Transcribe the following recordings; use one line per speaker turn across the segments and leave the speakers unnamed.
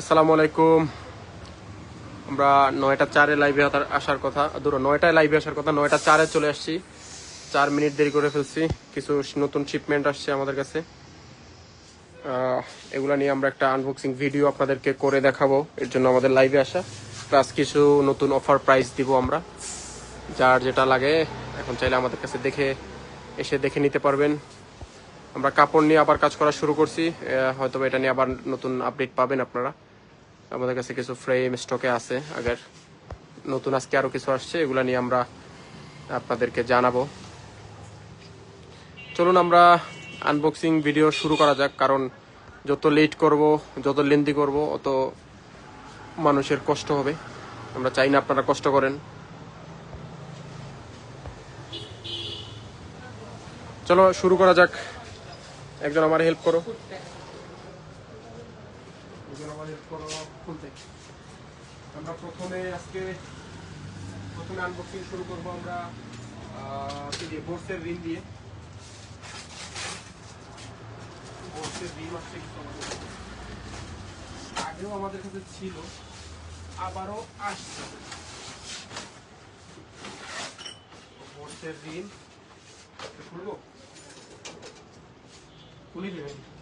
আসসালামু আলাইকুম। আমরা নয়টা চারে লাইভে আসার কথা। ধরো নয়টায় লাইভে আসার কথা, নয়টা চারে চলে আসছি। চার মিনিট দেরি করে ফেলছি। কিছু নতুন শিপমেন্ট আসছে আমাদের কাছে। এগুলা নিয়ে আমরা একটা আনবক্সিং ভিডিও আপনাদেরকে করে দেখাবো। এর জন্য আমাদের লাইভে আসা। প্লাস কিছু নতুন অফার প্রাইস দিব আমরা। যার যেটা লাগে, এখন চাইলে আমাদের কাছে দেখে এসে দেখে নিতে পারবেন। আমরা কাপড় নিয়ে আবার কাজ করা শুরু করছি। হয়তো এটা নিয়ে আবার নতুন আপডেট পাবেন আপনারা। আমাদের কাছে কিছু ফ্রেম স্টকে আছে, আগের নতুন আজকে আরও কিছু আসছে, এগুলা নিয়ে আমরা আপনাদেরকে জানাব। চলুন আমরা আনবক্সিং ভিডিও শুরু করা যাক, কারণ যত লেট করব, যত লেন্দি করব, অত মানুষের কষ্ট হবে। আমরা চাই না আপনারা কষ্ট করেন। চলো শুরু করা যাক। একজন আমার হেল্প করো। একজন আমার খুলতে আমরা প্রথমে আজকে প্রথমে আনবক্সিং শুরু করব আমরা দিয়ে বোর্সের রিং দিয়ে। বোর্সের রিং আসছে কিছু আমাদের আগেও আমাদের কাছে ছিল, আবারও আসছে। বোর্সের রিং খুলবো? খুলি দেবেন?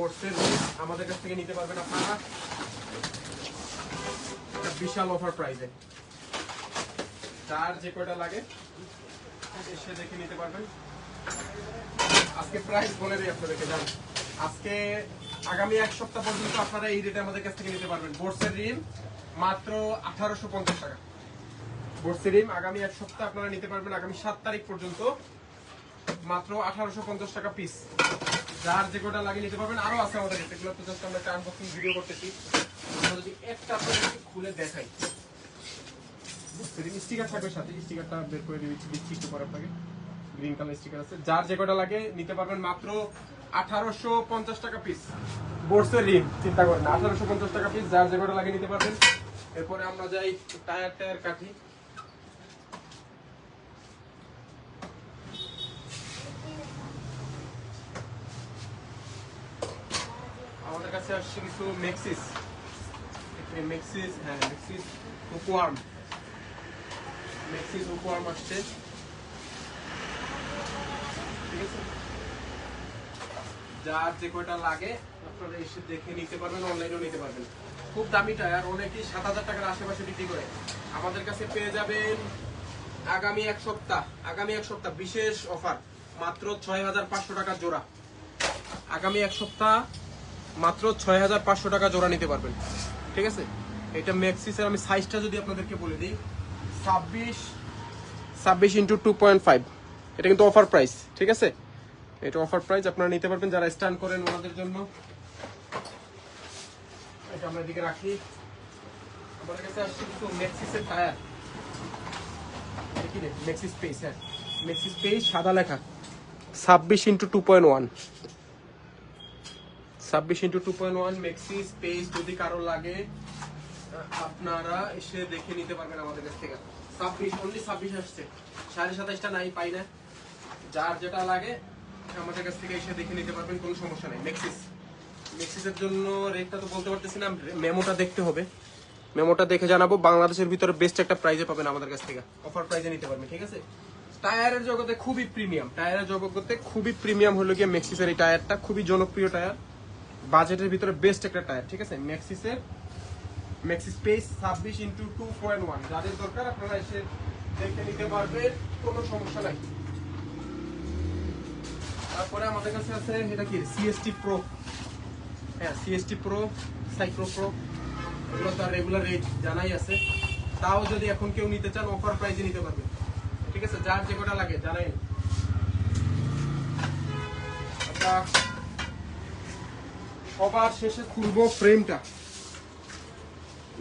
বোর্ডসের আমাদের কাছ থেকে নিতে পারবেন আপনারা। বিশাল অফার প্রাইজে যার যে কয়টা লাগে এসে দেখে নিতে পারবেন। আজকে প্রাইস বলে দিই আপনাদেরকে জান আজকে আগামী এক সপ্তাহ পর্যন্ত আপনারা এই রেটে আমাদের কাছ থেকে নিতে পারবেন। বোর্ডসের রিম মাত্র আঠারোশো পঞ্চাশ টাকা। বোর্ডসের রিম আগামী এক সপ্তাহ আপনারা নিতে পারবেন, আগামী সাত তারিখ পর্যন্ত মাত্র আঠারোশো পঞ্চাশ টাকা পিস যার যে কটা লাগিয়ে নিতে পারবেন, আরও আছে আমাদের কাছে। তো জাস্ট আমরা আনবক্সিং ভিডিও করতেছি। আমরা যদি একটা আপনাদেরকে খুলে দেখাই। করে লাগে নিতে পারবেন মাত্র আঠারোশো পঞ্চাশ টাকা পিস চিন্তা পঞ্চাশ টাকা পিস যার যে নিতে পারবেন। এরপরে আমরা যাই টায়ার টায়ার কাঠি আমাদের কাছে আসছে কিছু মেক্সিস এখানে মেক্সিস হ্যাঁ মেক্সিস মেক্সিস আসছে যার যে কয়টা লাগে, আপনারা এসে দেখে নিতে পারবেন অনলাইনেও নিতে পারবেন। খুব দামি টায়ার, অনেকেই সাত হাজার টাকার আশেপাশে বিক্রি করে। আমাদের কাছে পেয়ে যাবেন আগামী এক সপ্তাহ, আগামী এক সপ্তাহ বিশেষ অফার, মাত্র ছয় হাজার পাঁচশো টাকা জোড়া। আগামী এক সপ্তাহ মাত্র ছয় হাজার পাঁচশো টাকা জোড়া নিতে পারবেন। ঠিক আছে? এটা ম্যাক্সিসের আমি সাইজটা যদি আপনাদেরকে বলে দিই, ছাব্বিশ ছাব্বিশ ইন্টু টু পয়েন্ট ফাইভ এটা কিন্তু অফার প্রাইস ঠিক আছে? এটা অফার প্রাইস আপনারা নিতে পারবেন যারা স্ট্যান্ড করেন ওনাদের জন্য। এটা আমরা এদিকে রাখি। আমাদের কাছে আসছে কিছু ম্যাক্সিসের টায়ার হ্যাঁ। ম্যাক্সিস স্পেস সাদা লেখা। ছাব্বিশ ইন্টু টু পয়েন্ট ওয়ান ছাব্বিশ into two point one maxi space যদি কারও লাগে আপনারা এসে দেখে নিতে পারবেন আমাদের কাছ থেকে। ছাব্বিশ অনলি ছাব্বিশ আসছে। সাড়ে সাতাইশটা নাই, পাই না। যার যেটা লাগে, আমাদের কাছ থেকে এসে দেখে নিতে পারবেন, কোনো সমস্যা নেই। মেক্সিস মেক্সিসের জন্য রেটটা তো বলতে পারতেছি না মেমোটা দেখতে হবে। মেমোটা দেখে জানাব, বাংলাদেশের ভিতরে বেস্ট একটা প্রাইজে পাবেন আমাদের কাছ থেকে। অফার প্রাইজে নিতে পারবেন, ঠিক আছে? টায়ারের জগতে খুবই প্রিমিয়াম টায়ারের জগতে খুবই প্রিমিয়াম হলো গিয়ে মেক্সিসের এই টায়ারটা খুবই জনপ্রিয় টায়ার বাজেটের ভিতরে বেস্ট একটা টায়ার ঠিক আছে? ম্যাক্সিসের ম্যাক্সি স্পেস ছাব্বিশ ইন্টু টু পয়েন্ট ওয়ান যাদের দরকার, আপনারা এসে দেখে নিতে পারবেন, কোনো সমস্যা নাই। তারপরে আমাদের কাছে আছে, এটা কি? সিএসটি প্রো হ্যাঁ সিএসটি প্রো সাইক্রো প্রো এগুলো তো রেগুলার রেট জানাই আছে। তাও যদি এখন কেউ নিতে চান অফার প্রাইসে নিতে পারবেন। ঠিক আছে? যার যে কটা লাগে, জানাই। আমরা সবার শেষে খুলবো ফ্রেমটা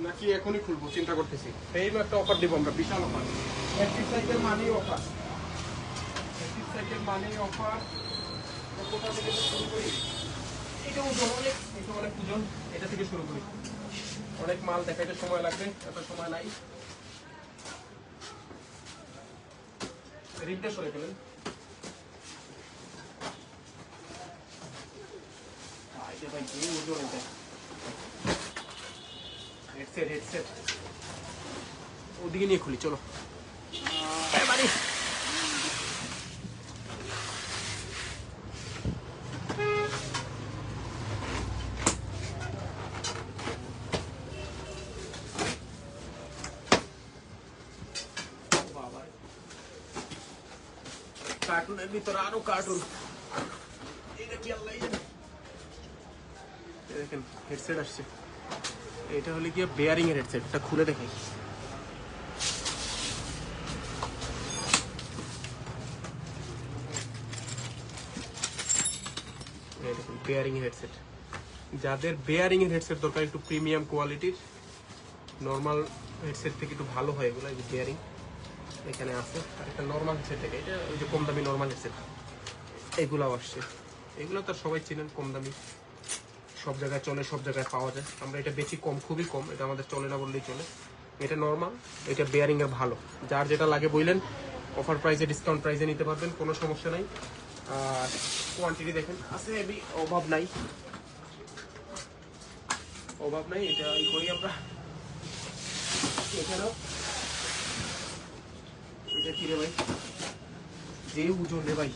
নাকি এখনই খুলবো? চিন্তা করতেছি। ফ্রেম একটা অফার দিব আমরা, বিশাল অফার অ্যাক্টিভ সাইকেল মানেই অফার অ্যাক্টিভ সাইকেল মানেই অফার কোথা থেকে শুরু করি? এটা ওজন অনেক, এটা অনেক ওজন এটা থেকে শুরু করি। অনেক মাল দেখাইতে সময় লাগবে, এত সময় নাই। রিংটা সরে ফেলেন। ভাই রে ভাই কি ওজন এটা হেডসেট হেডসেট ওদিকে নিয়ে খুলি চলো এবারে বাবা কার্টুনের ভিতরে আরও কার্টুন এটা কি আল্লাহ জানে। এই দেখেন হেডসেট আসছে। এটা হলে গিয়ে বেয়ারিং এর হেডসেট এটা খুলে দেখাই। বেয়ারিং হেডসেট যাদের বেয়ারিং এর হেডসেট দরকার একটু প্রিমিয়াম কোয়ালিটির নর্মাল হেডসেট থেকে একটু ভালো হয় এগুলো যে বেয়ারিং এখানে আছে। আর একটা নর্মাল হেডসেট থেকে এটা ওই যে কম দামি নর্মাল হেডসেট এগুলাও আসছে। এগুলো তো সবাই চিনেন কম দামি সব জায়গায় চলে, সব জায়গায় পাওয়া যায়। আমরা এটা বেশি কম, খুবই কম। এটা আমাদের চলে না বললেই চলে। এটা নর্মাল এটা বেয়ারিং এর ভালো। যার যেটা লাগে বললেন অফার প্রাইসে ডিসকাউন্ট প্রাইসে নিতে পারবেন, কোনো সমস্যা নাই। আর কোয়ান্টিটি দেখেন, আছে এবি অভাব নাই। অভাব নাই, এটা ই করি আমরা। এখানেও এটা কি রে ভাই? যে ওজন রে ভাই।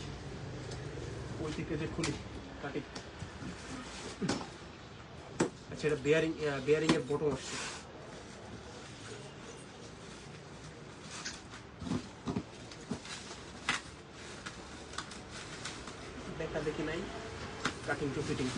ওই থেকে যে খুলি, কাটি। আচ্ছা এটা বেয়ারিং বেয়ারিং এর বটম আসছে। দেখা দেখি নাই কাটিং টু ফিটিং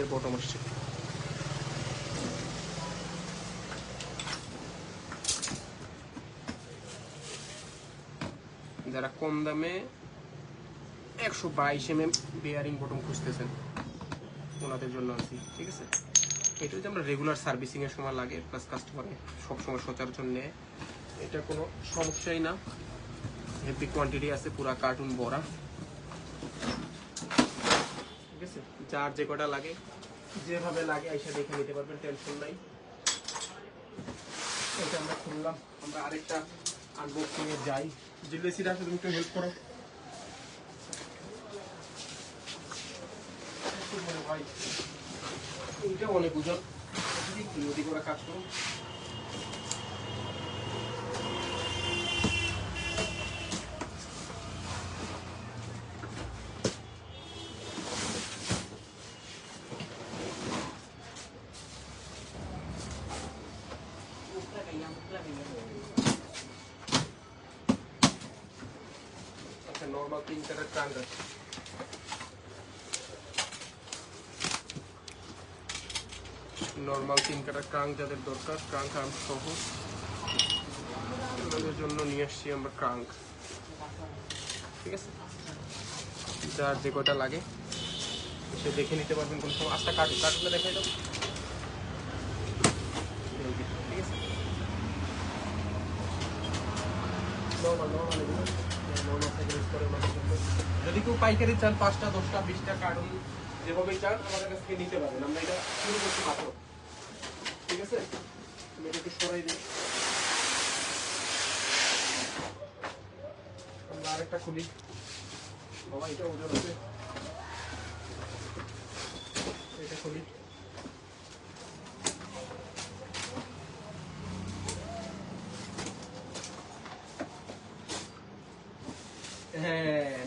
এর বটম আসছে। যারা কম দামে একশো বাইশ এম এম বেয়ারিং বটম খুঁজতেছেন, ওনাদের জন্য আছি ঠিক আছে? এটা হচ্ছে আমরা রেগুলার সার্ভিসিং এর সময় লাগে প্লাস কাস্টমারে সবসময় সচরাচর নেয়, এটা কোনো সমস্যাই না। হেভি কোয়ান্টিটি আছে, পুরা কার্টুন ভরা ঠিক আছে যার যে কটা লাগে। যেভাবে লাগে আইসা দেখে নিতে পারবেন টেনশন নাই। এটা আমরা খুললাম। আমরা আরেকটা আনবক্সিং এ যাই। জিলেসিরা শুধু একটু হেল্প করো। করে ভাই, এইটা অনেক ওজন ওরা কাজ করো? ট্রাঙ্ক আছে নর্মাল তিন কাটার ট্রাঙ্ক যাদের দরকার ট্রাঙ্ক আর্ম সহ। ওনাদের জন্য নিয়ে আসছি আমরা ট্রাঙ্ক ঠিক আছে? যার যে কটা লাগে, সে দেখে নিতে পারবেন কোন সময়। আস্তে কাটু কাটুলে দেখাই দাও। ঠিক আছে নর্মাল নর্মাল এগুলো নর্মাল থেকে ইউজ করে। যদি কেউ পাইকারি চান, পাঁচটা, দশটা, বিশটা কার্টুন যেভাবে চান, আমাদের কাছ থেকে নিতে পারবেন। আমরা এটা শুরু করছি মাত্র। ঠিক আছে? আমি এটা একটু সরাই দিই। আমরা আরেকটা খুলি। বাবা, এটা ওজন আছে এটা খুলি হ্যাঁ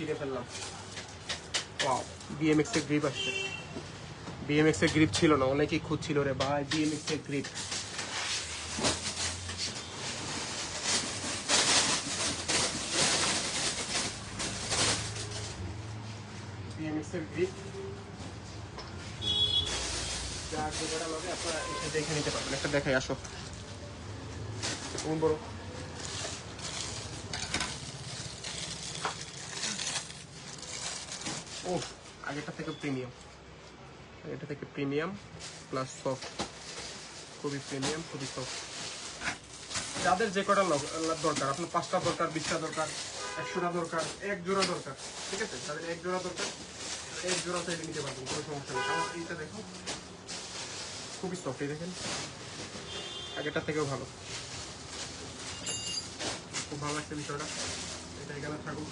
ছিঁড়ে ফেললাম। ওয়াও বিএমএক্স এর গ্রিপ আসছে। বিএমএক্স এর গ্রিপ ছিল না, অনেকেই খুঁজছিল রে ভাই বিএমএক্স এর গ্রিপ বিএমএক্স এর গ্রিপ যা আপনারা এসে দেখে নিতে পারবেন। একটা দেখাই, আসো। কোন বড়? ও আগেরটা থেকে প্রিমিয়াম এটা থেকে প্রিমিয়াম প্লাস সফট খুবই প্রিমিয়াম খুবই সফট যাদের যে কটা দরকার, আপনার পাঁচটা দরকার, বিশটা দরকার, একশোটা দরকার, এক জোড়া দরকার, ঠিক আছে? তাদের এক জোড়া দরকার, এক জোড়া চাইলে নিতে পারবেন, কোনো সমস্যা নেই। কারণ এইটা দেখো খুবই সফট দেখেন। আগেরটা থেকেও ভালো। খুব ভালো লাগছে বিষয়টা। এটা এখানে থাকুক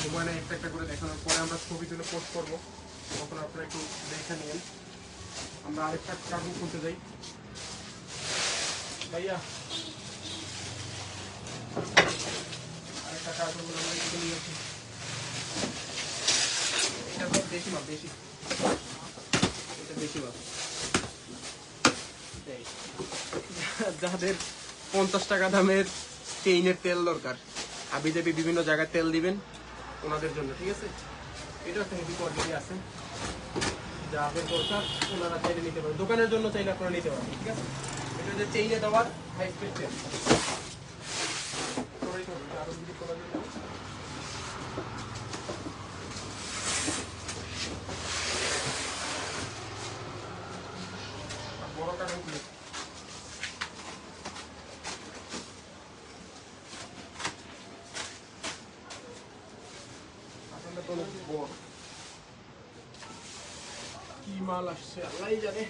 সময় একটা একটা করে দেখানোর পরে আমরা ছবি তুলে পোস্ট করব। তখন আপনারা একটু দেখে নিন। আমরা আরেকটা কার্টুন খুলতে যাই। ভাইয়া। আরেকটা কার্টুন আমরা একটু নিয়ে আসি। এটা বেশি মাপ বেশি। এটা বেশি মাপ যাদের পঞ্চাশ টাকা দামের চেইনের তেল দরকার আবি যাবি বিভিন্ন জায়গায় তেল দিবেন। ওনাদের জন্য, ঠিক আছে? এটা একটা হেভি কোয়ালিটি আছে যা আপনার দরকার, ওনারা চাইলে নিতে পারেন। দোকানের জন্য চাইলে আপনারা নিতে পারেন, ঠিক আছে? এটা হচ্ছে চেইনে দেওয়ার হাই স্পিড তেল সবাই তো আরও যদি করা যায়। আর বড় কারণ কি আসলে তো অনেক বড় কি মাল আসছে। আল্লাহ জানে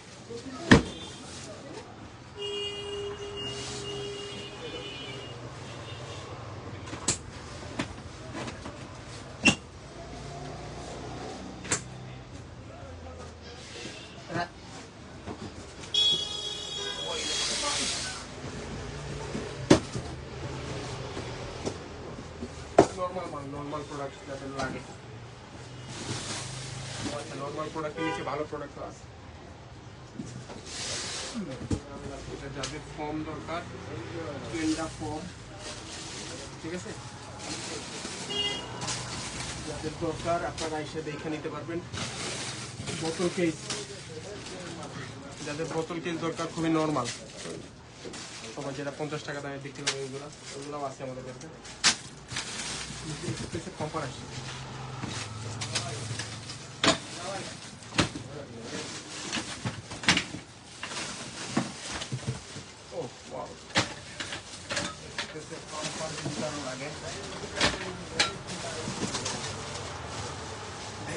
নর্মাল মাল নর্মাল প্রোডাক্ট যাদের লাগে আচ্ছা নর্মাল প্রোডাক্টের নিচে ভালো প্রোডাক্টও আছে। এটা যাদের ফর্ম দরকার পেন্ডা ফর্ম ঠিক আছে? যাদের দরকার, আপনারা এসে দেখে নিতে পারবেন। বোতল কেস যাদের বোতল কেস দরকার, খুবই নর্মাল সবাই যেটা পঞ্চাশ টাকা দামে বিক্রি করে ওইগুলো ওইগুলোও আছে আমাদের কাছে। কম্পার আসছে ও ওয়াও কম্পার দারুণ লাগে বাইরে দিলে ভালো হতো না এক্সপ্রেসের পাম্পার যাদের লাগে তারা এসে দেখে নিতে পারবেন কোনো সমস্যা নেই ওরে ভাই,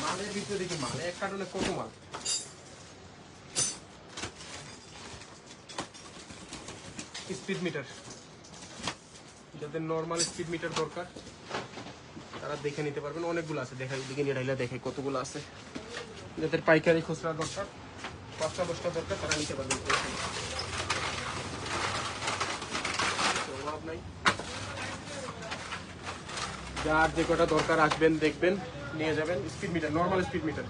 মালের ভিতরে দেখি মাল এক কার্টনে কত মাল স্পিড মিটার যাদের নর্মাল স্পিড মিটার দরকার তারা দেখে নিতে পারবেন, অনেকগুলো আছে। দেখাই দিকে নিয়ে ঢাইলা দেখে কতগুলো আছে। যাদের পাইকারি খুচরা দরকার, পাঁচটা, দশটা দরকার, তারা নিতে পারবেন। নাই। যার যে কটা দরকার আসবেন, দেখবেন, নিয়ে যাবেন। Speed meter normal speed meter.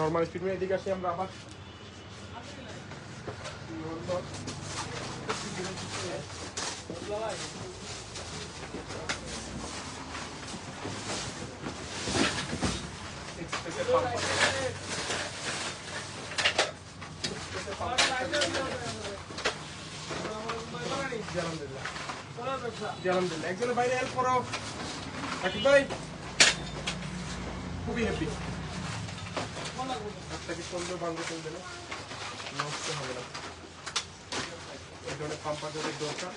Normal speed meter, এদিকে আসি আমরা আবার এক্সপ্রেসের পাম্প এক্সপ্রেসের পাম্প জি, আলহামদুলিল্লাহ বাইরে হেল্প করো ভাই খুবই হ্যাপি আপনাকে সুন্দর বান্ধব চলবে নষ্ট হবে না এই ধরনের পাম্পার দরকার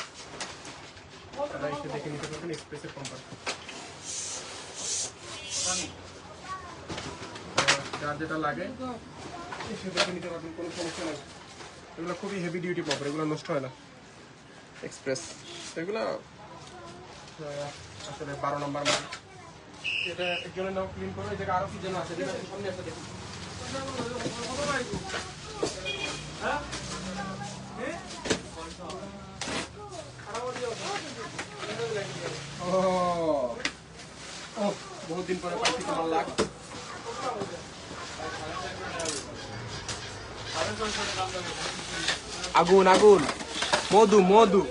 তারা দেখে নিতে পারবেন এক্সপ্রেসের পাম্পার যার যেটা লাগে দেখে নিতে পারবেন কোনো সমস্যা নেই। এগুলো খুবই হেভি ডিউটি পাম্পার এগুলো নষ্ট হয় না। এক্সপ্রেস এগুলো আসলে বারো নম্বর মাল। এটা একজনের নাম ক্লিন করো এই জায়গায় আরও কি যেন আছে? সামনে দেখুন ও বহুত দিন পরে পাইছি তোমার লাগ আগুন আগুন। মধু মধু।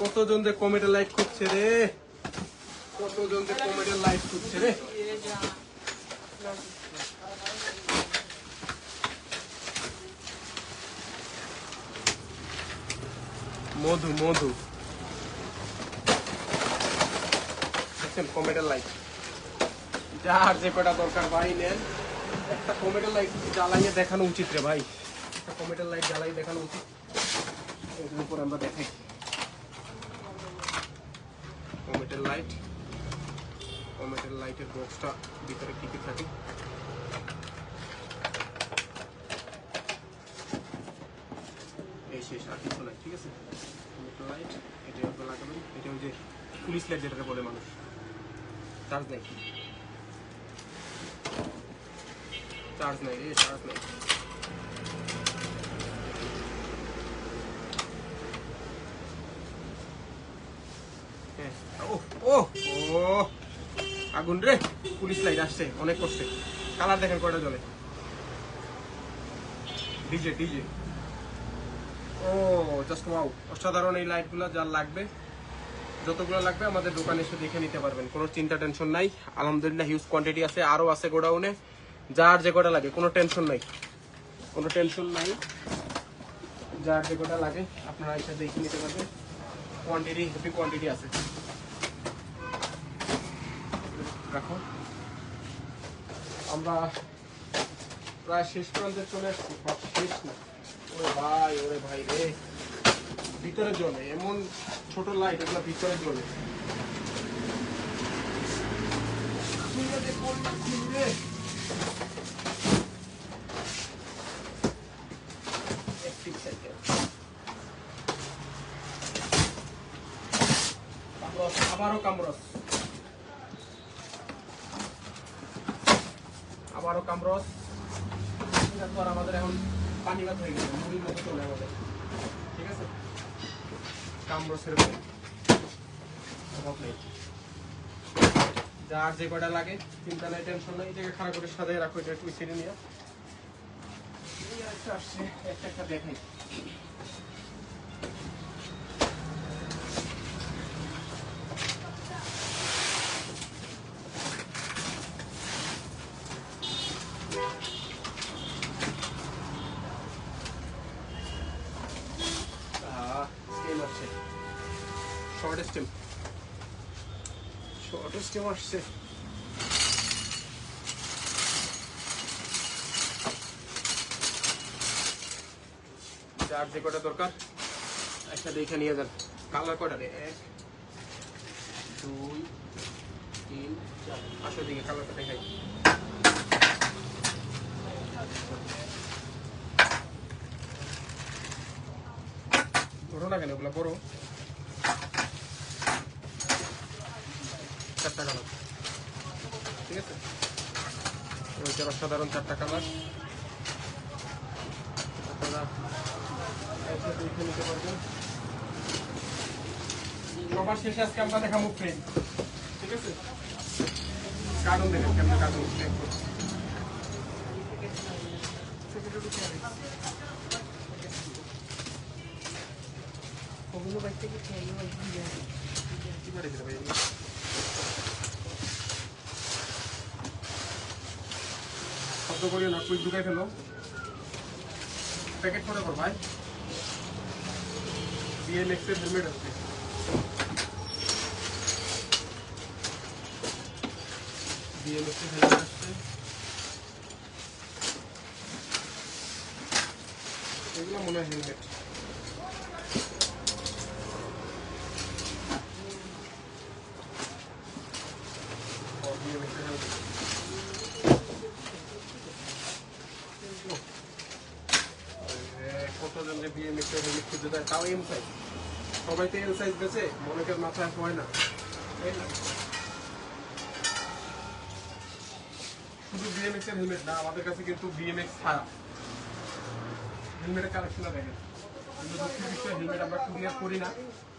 কতজন যে কমেডি লাইট খুঁজছে রে? কতজন যে কমেডি লাইট খুঁজছে রে? মধু মধু। দেখছেন কমেডের লাইট যার যে কটা দরকার ভাই নেন। একটা কমেডের লাইট জ্বালাইয়ে দেখানো উচিত রে ভাই। একটা কমেডের লাইট জ্বালাই দেখানো উচিত। এটার উপর আমরা দেখাই। কমেডের লাইট কমেডের লাইটের বক্সটা ভিতরে কি কি থাকে? এই শেষ আর কিছু ঠিক আছে? কমেডের লাইট এটা লাগাবেন। এটা ওই যে পুলিশ লাইট যেটাকে বলে মানুষ। চার্জ নাই। চার্জ নাই রে চার্জ নাই আগুন রে, পুলিশ লাইট আসছে, অনেক কষ্টে। কালার দেখেন কয়টা জলে ডিজে ডিজে। ও জাস্ট ওয়াও অসাধারণ এই লাইটগুলো যার লাগবে। যতগুলো লাগবে আমাদের দোকানে এসে দেখে নিতে পারবেন, কোনো চিন্তা টেনশন নাই। আলহামদুলিল্লাহ হিউজ কোয়ান্টিটি আছে, আরও আছে গোডাউনে। যার যে কটা লাগে, কোনো টেনশন নাই। কোনো টেনশন নাই। যার যে কটা লাগে, আপনারা এসে দেখে নিতে পারবেন। কোয়ান্টিটি হেভি কোয়ান্টিটি আছে। রাখো আমরা প্রায় শেষ প্রান্তে চলে সব শেষ না। ওরে ভাই ওরে ভাই রে। ভিতরে জ্বলে এমন ছোট লাইট এগুলো ভিতরে জ্বলে কোনটা খুলবে? Active cycle। কামরস, আবারও কামরস আবারও কামরস এটা তো আর আমাদের এখন পানি ভাত হয়ে গেছে, মুড়ির মতো চলে আমাদের ঠিক আছে? কামরসের সেরকম অভাব নেই। যার যে কটা লাগে চিন্তা নাই টেনশন নাই, এটাকে খারাপ করে সাজাই রাখো, এটা একটু ছেড়ে নিয়ে এই আরেকটা আসছে, একটা একটা দেখাই স্টেম আসছে শর্ট স্টেম শর্ট স্টেম আসছে যার যে কটা দরকার একটা দেখে নিয়ে যান। কালার কটা? রে এক দুই তিন চার। আসো দিকে কালারটা দেখাই। ধরো না কেন ওগুলো বড়। চারটা কালার ঠিক আছে? ওইটার অসাধারণ চারটা কালার আপনারা দেখে নিতে পারবেন। সবার শেষে আজকে আমরা দেখাবো ফ্রেম ঠিক আছে? কার্টুন দেখেন কেমন কার্টুন ফ্রেম
ওগুলো বাড়ি থেকে খেয়ে
ভাই শব্দ করিও না কুইক ঢুকাই ফেলো। প্যাকেট করে কর ভাই? বিএমএক্স হেলমেট আছে। বিএমএক্স হেলমেট আসছে এগুলো মনে হয় হেলমেট ও বিএমএক্স এর হেলমেট যে বিএমএক্স হেলমেট খুঁজে দেয়, তাও এম সাইজ সবাই তো এল সাইজ বেছে মনেকের মাথায় হয় না। শুধু বিএমএক্স এর হেলমেট না, আমাদের কাছে কিন্তু বিএমএক্স ছাড়া। হেলমেটের কালেকশনটা দেখেন। কুরিয়ার করি না,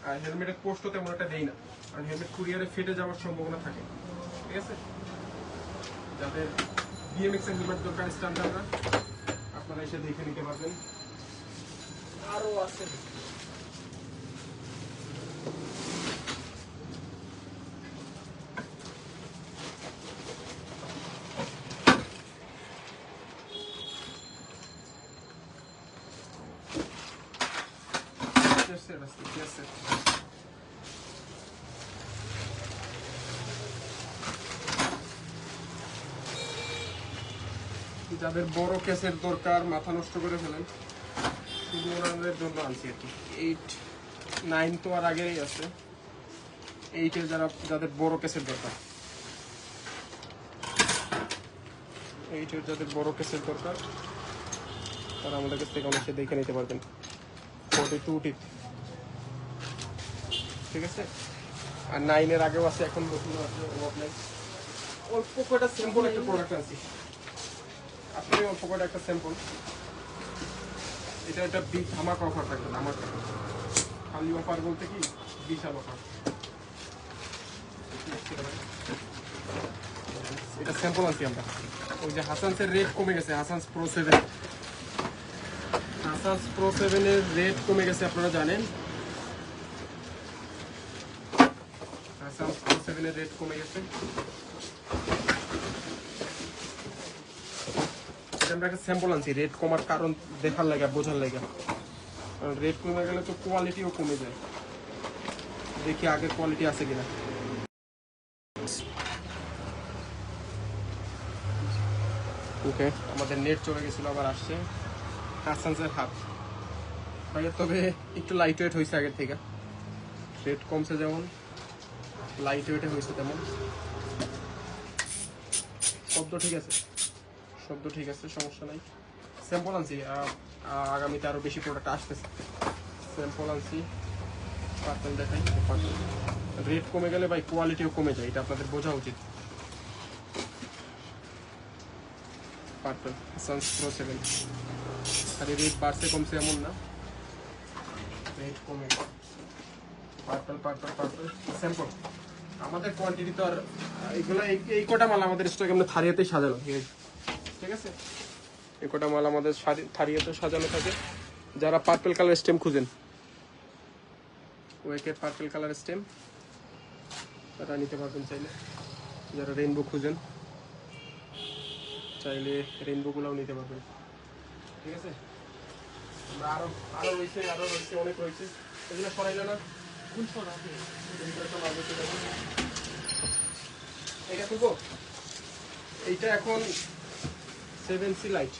আর হেলমেটের পোস্টও তেমন একটা দেই না। কারণ হেলমেট কুরিয়ারে ফেটে যাওয়ার সম্ভাবনা থাকে। ঠিক আছে? যাদের বিএমএক্স এর হেলমেট দরকার স্ট্যান্ডার্ডরা আপনারা এসে দেখে নিতে পারবেন। আরও আছে. যাদের বড় কেসের দরকার মাথা নষ্ট করে ফেলেন শুধু জন্য আনছি আর কি এইট নাইন তো আর আগেই আছে। এইটের যারা যাদের বড় কেসের দরকার। এইটের যাদের বড় কেসের দরকার, তারা আমাদের কাছ থেকে অনেকে দেখে নিতে পারবেন। Forty two. টিপ ঠিক আছে? আর নাইনের আগেও আছে, এখন নতুন আছে অভাব নাই। অল্প কয়টা স্যাম্পল একটা প্রোডাক্ট আছে আপনি অল্প কয়টা একটা স্যাম্পল এটা একটা বিগ ধামাকা অফার থাকবে, ধামাকা। খালি অফার বলতে কি? বিশাল অফার এটা স্যাম্পল আনছি আমরা। ওই যে হাসানসের রেট কমে গেছে, হাসানস প্রো সেভেন হাসানস প্রো সেভেনের রেট কমে গেছে, আপনারা জানেন। হাসানস প্রো সেভেনের রেট কমে গেছে। আমরা একটা স্যাম্পল আনছি রেট কমার কারণ দেখার লাগে, বোঝার লাগে। কারণ রেট কমে গেলে তো কোয়ালিটিও কমে যায়। দেখি আগের কোয়ালিটি আছে কিনা। ওকে, আমাদের নেট চলে গেছিল, আবার আসছে। হাসানসের হাফ ভাইয়া, তবে একটু লাইট ওয়েট হয়েছে আগের থেকে। রেট কমছে যেমন লাইট ওয়েটে হয়েছে তেমন। শব্দ ঠিক আছে? শব্দ ঠিক আছে, সমস্যা নাই। স্যাম্পল আনছি আগামীতে আরও বেশি প্রোডাক্ট আসতেছে। স্যাম্পল আনছি পার্পেল দেখাই। রেট কমে গেলে ভাই কোয়ালিটিও কমে যায়, এটা আপনাদের বোঝা উচিত। সেভেন রেট না। রেট কমে আমাদের কোয়ান্টিটি তো আর এইগুলো এই- কটা মাল আমাদের স্টক এমনি থারিয়াতেই সাজানো, ঠিক আছে? ঠিক আছে? এই কটা মাল আমাদের থারিয়াতে সাজানো থাকে। যারা পার্পল কালার স্টেম খুঁজেন। ওয়েকের পার্পল কালার স্টেম তারা নিতে পারবেন চাইলে। যারা রেইনবো খুঁজেন চাইলে রেইনবোগুলোও নিতে পারবেন। ঠিক আছে? আমরা আরও আরও রয়েছে আরও রয়েছে অনেক রয়েছে। এগুলো সরাইলে না। তো লাগবে এটা এইটা এখন সেভেন সি লাইট।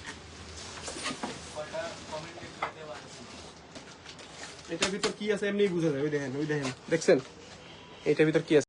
এটার ভিতর কি আছে এমনি বুঝা যায়, ওই দেখেন ওই দেখেন, দেখছেন? এটার ভিতর কি আছে?